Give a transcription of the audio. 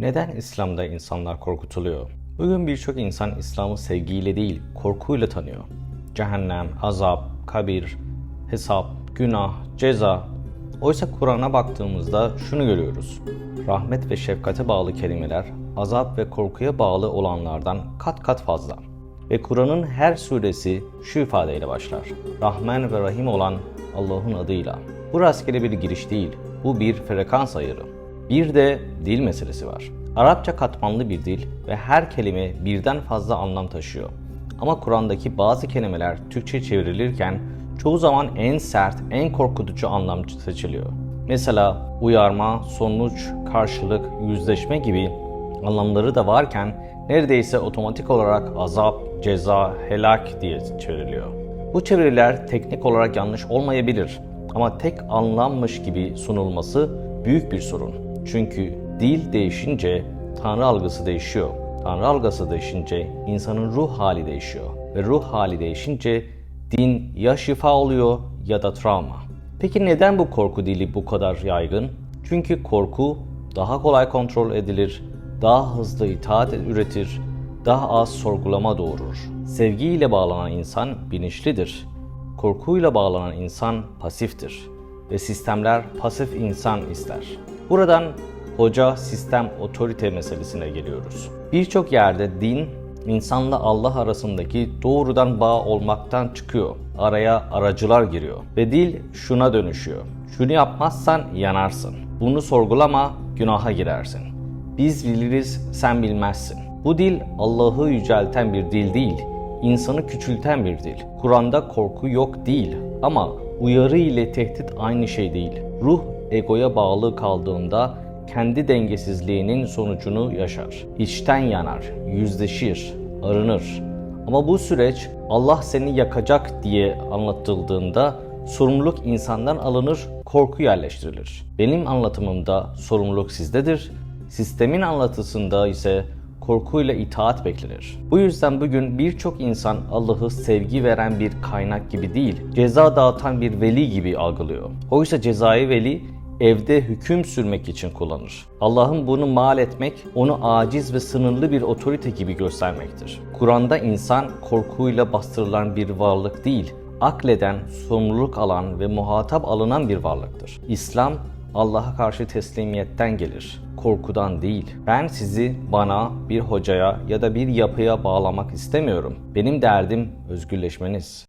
Neden İslam'da insanlar korkutuluyor? Bugün birçok insan İslam'ı sevgiyle değil, korkuyla tanıyor. Cehennem, azap, kabir, hesap, günah, ceza. Oysa Kur'an'a baktığımızda şunu görüyoruz. Rahmet ve şefkate bağlı kelimeler, azap ve korkuya bağlı olanlardan kat kat fazla. Ve Kur'an'ın her suresi şu ifadeyle başlar. Rahman ve Rahim olan Allah'ın adıyla. Bu rastgele bir giriş değil, bu bir frekans ayarı. Bir de dil meselesi var. Arapça katmanlı bir dil ve her kelime birden fazla anlam taşıyor. Ama Kur'an'daki bazı kelimeler Türkçe çevrilirken çoğu zaman en sert, en korkutucu anlam seçiliyor. Mesela uyarma, sonuç, karşılık, yüzleşme gibi anlamları da varken neredeyse otomatik olarak azap, ceza, helak diye çevriliyor. Bu çeviriler teknik olarak yanlış olmayabilir ama tek anlammış gibi sunulması büyük bir sorun. Çünkü dil değişince Tanrı algısı değişiyor. Tanrı algısı değişince insanın ruh hali değişiyor. Ve ruh hali değişince din ya şifa oluyor ya da travma. Peki neden bu korku dili bu kadar yaygın? Çünkü korku daha kolay kontrol edilir, daha hızlı itaat üretir, daha az sorgulama doğurur. Sevgiyle bağlanan insan bilinçlidir. Korkuyla bağlanan insan pasiftir ve sistemler pasif insan ister. Buradan hoca, sistem, otorite meselesine geliyoruz. Birçok yerde din insanla Allah arasındaki doğrudan bağ olmaktan çıkıyor. Araya aracılar giriyor ve dil şuna dönüşüyor. Şunu yapmazsan yanarsın. Bunu sorgulama, günaha girersin. Biz biliriz, sen bilmezsin. Bu dil Allah'ı yücelten bir dil değil, insanı küçülten bir dil. Kur'an'da korku yok değil ama uyarı ile tehdit aynı şey değil. Ruh egoya bağlı kaldığında kendi dengesizliğinin sonucunu yaşar. İçten yanar, yüzleşir, arınır. Ama bu süreç Allah seni yakacak diye anlatıldığında sorumluluk insandan alınır, korku yerleştirilir. Benim anlatımımda sorumluluk sizdedir, sistemin anlatısında ise korkuyla itaat beklenir. Bu yüzden bugün birçok insan Allah'ı sevgi veren bir kaynak gibi değil, ceza dağıtan bir veli gibi algılıyor. Oysa cezayı veli evde hüküm sürmek için kullanır. Allah'ın bunu mal etmek, onu aciz ve sınırlı bir otorite gibi göstermektir. Kur'an'da insan korkuyla bastırılan bir varlık değil, akleden, sorumluluk alan ve muhatap alınan bir varlıktır. İslam, Allah'a karşı teslimiyetten gelir, korkudan değil. Ben sizi bana, bir hocaya ya da bir yapıya bağlamak istemiyorum. Benim derdim özgürleşmeniz.